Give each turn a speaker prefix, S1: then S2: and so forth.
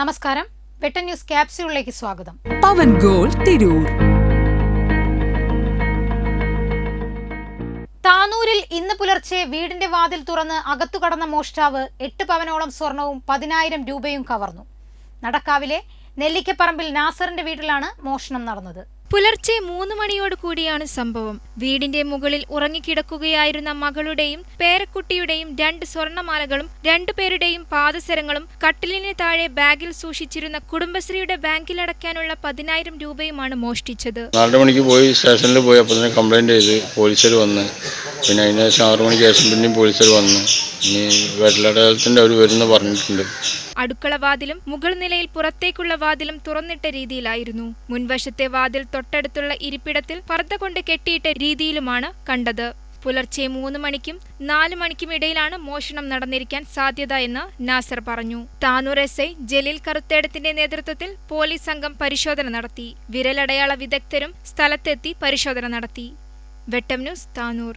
S1: നമസ്കാരം. വെട്ടൻ ന്യൂസ് ക്യാപ്സ്യൂളിലേക്ക് സ്വാഗതം.
S2: പവൻ ഗോൾ തിരൂർ.
S1: താനൂരിൽ ഇന്ന് പുലർച്ചെ വീടിന്റെ വാതിൽ തുറന്ന് അകത്തു കടന്ന മോഷ്ടാവ് എട്ട് പവനോളം സ്വർണവും പതിനായിരം രൂപയും കവർന്നു. നടക്കാവിലെ നെല്ലിക്കപ്പറമ്പിൽ നാസറിന്റെ വീട്ടിലാണ് മോഷണം നടന്നത്.
S3: പുലർച്ചെ മൂന്ന് മണിയോട് കൂടിയാണ് സംഭവം. വീടിന്റെ മുകളിൽ ഉറങ്ങിക്കിടക്കുകയായിരുന്ന മകളുടെയും പേരക്കുട്ടിയുടെയും രണ്ട് സ്വർണമാലകളും രണ്ടുപേരുടെയും പാദസരങ്ങളും കട്ടിലിന് താഴെ ബാഗിൽ സൂക്ഷിച്ചിരുന്ന കുടുംബശ്രീയുടെ ബാങ്കിൽ അടയ്ക്കാനുള്ള പതിനായിരം രൂപയുമാണ് മോഷ്ടിച്ചത്.
S4: നാലര മണിക്ക് പോയി സ്റ്റേഷനിൽ പോയി അപ്പോൾ കംപ്ലൈന്റ് ചെയ്ത് പോലീസിൽ വന്ന് പിന്നെ അതിന് ശേഷം ആറു മണിക്ക് ശേഷം പിന്നെയും പോലീസുകാർ വന്നു. ഇനി വെള്ളടയാളത്തിന്റെ അവർ വരുമെന്ന് പറഞ്ഞിട്ടുണ്ട്.
S3: അടുക്കള വാതിലും മുകൾ നിലയിൽ പുറത്തേക്കുള്ള വാതിലും തുറന്നിട്ട രീതിയിലായിരുന്നു. മുൻവശത്തെ വാതിൽ തൊട്ടടുത്തുള്ള ഇരിപ്പിടത്തിൽ പർദ്ദ കൊണ്ട് കെട്ടിയിട്ട രീതിയിലുമാണ് കണ്ടത്. പുലർച്ചെ മൂന്ന് മണിക്കും നാല് മണിക്കും ഇടയിലാണ് മോഷണം നടന്നിരിക്കാൻ സാധ്യത എന്ന് നാസർ പറഞ്ഞു. താനൂർ എസ് ഐ ജലീൽ കറുത്തേടത്തിന്റെ നേതൃത്വത്തിൽ പോലീസ് സംഘം പരിശോധന നടത്തി. വിരലടയാള വിദഗ്ധരും സ്ഥലത്തെത്തി പരിശോധന നടത്തി. വെട്ടം ന്യൂസ് താനൂർ.